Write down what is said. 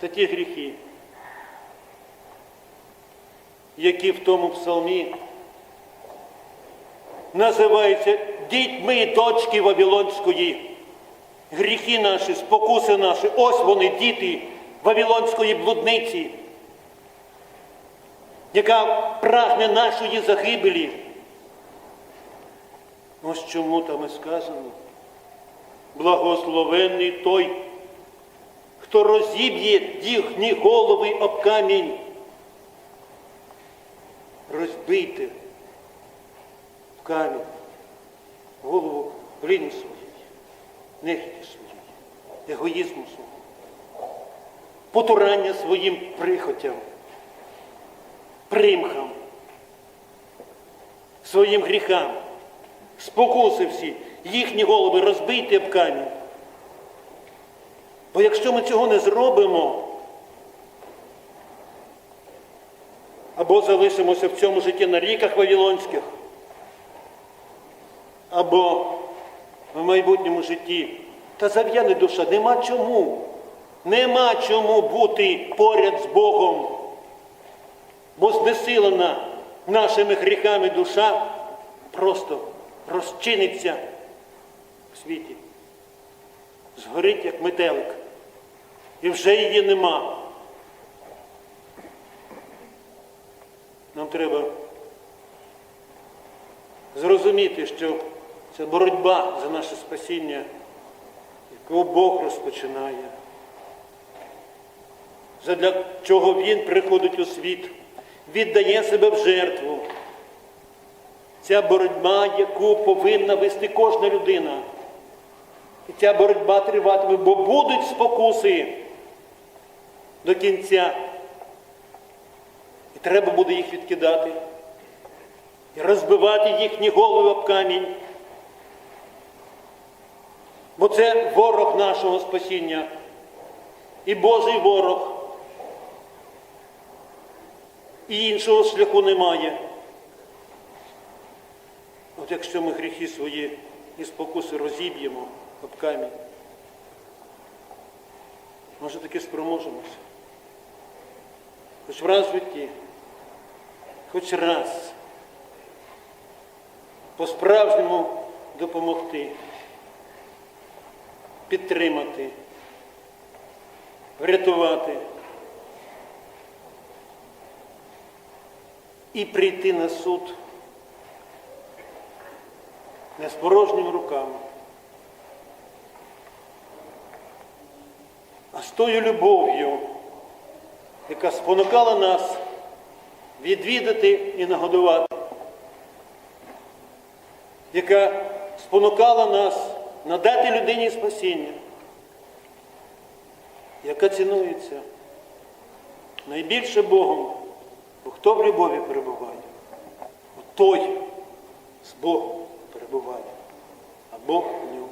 Та ті гріхи, які в тому псалмі називаються дітьми і дочки Вавилонської. Гріхи наші, спокуси наші, ось вони, діти Вавилонської блудниці, яка прагне нашої загибелі. Ось чому там і сказано. Благословенний той, хто розіб'є їхні голови об камінь. Розбийте в камінь голову глини своєї, нехіті своєї, егоїзму свого, потурання своїм прихотям, примхам, своїм гріхам, спокуси всі, їхні голови розбийте об камінь. Бо якщо ми цього не зробимо, або залишимося в цьому житті на ріках Вавилонських, або в майбутньому житті, та зав'яне душа, нема чому. Нема чому бути поряд з Богом, бо знесилена нашими гріхами душа просто розчиниться в світі. Згорить, як метелик. І вже її нема. Нам треба зрозуміти, що це боротьба за наше спасіння, яку Бог розпочинає. Задля чого Він приходить у світ, віддає себе в жертву. Ця боротьба, яку повинна вести кожна людина. І ця боротьба триватиме, бо будуть спокуси до кінця. І треба буде їх відкидати і розбивати їхні голови об камінь. Бо це ворог нашого спасіння і Божий ворог. І іншого шляху немає. От якщо ми гріхи свої і спокуси розіб'ємо об камінь, може таки спроможемося. Хоч раз в житті, хоч раз по-справжньому допомогти, підтримати, врятувати і прийти на суд не з порожніми руками, а з тою любов'ю, яка спонукала нас відвідати і нагодувати, яка спонукала нас надати людині спасіння, яка цінується найбільше Богом, бо хто в любові перебуває, той з Богом перебуває, а Бог в ньому.